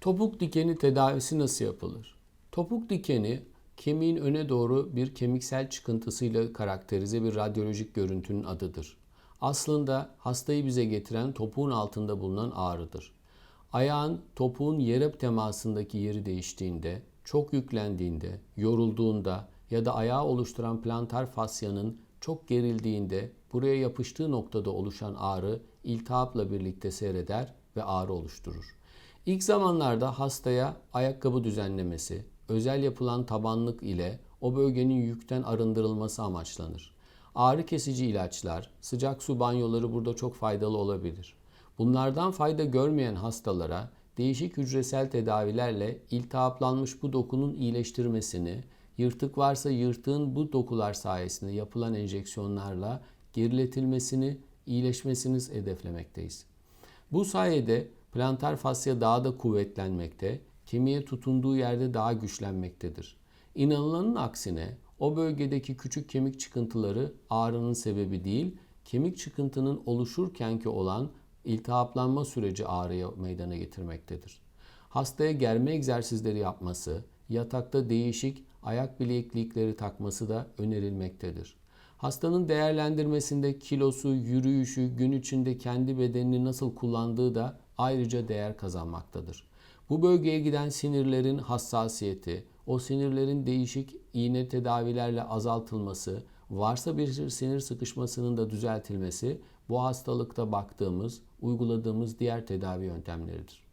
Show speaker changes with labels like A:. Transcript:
A: Topuk dikeni tedavisi nasıl yapılır? Topuk dikeni kemiğin öne doğru bir kemiksel çıkıntısıyla karakterize bir radyolojik görüntünün adıdır. Aslında hastayı bize getiren topuğun altında bulunan ağrıdır. Ayağın topuğun yere temasındaki yeri değiştiğinde, çok yüklendiğinde, yorulduğunda ya da ayağı oluşturan plantar fasyanın çok gerildiğinde buraya yapıştığı noktada oluşan ağrı iltihapla birlikte seyreder ve ağrı oluşturur. İlk zamanlarda hastaya ayakkabı düzenlemesi, özel yapılan tabanlık ile o bölgenin yükten arındırılması amaçlanır. Ağrı kesici ilaçlar, sıcak su banyoları burada çok faydalı olabilir. Bunlardan fayda görmeyen hastalara değişik hücresel tedavilerle iltihaplanmış bu dokunun iyileştirmesini, yırtık varsa yırtığın bu dokular sayesinde yapılan enjeksiyonlarla geriletilmesini, iyileşmesini hedeflemekteyiz. Bu sayede plantar fasya daha da kuvvetlenmekte, kemiğe tutunduğu yerde daha güçlenmektedir. İnanılanın aksine o bölgedeki küçük kemik çıkıntıları ağrının sebebi değil, kemik çıkıntının oluşurkenki olan iltihaplanma süreci ağrıya meydana getirmektedir. Hastaya germe egzersizleri yapması, yatakta değişik ayak bileklikleri takması da önerilmektedir. Hastanın değerlendirmesinde kilosu, yürüyüşü, gün içinde kendi bedenini nasıl kullandığı da ayrıca değer kazanmaktadır. Bu bölgeye giden sinirlerin hassasiyeti, o sinirlerin değişik iğne tedavilerle azaltılması, varsa bir sinir sıkışmasının da düzeltilmesi bu hastalıkta baktığımız, uyguladığımız diğer tedavi yöntemleridir.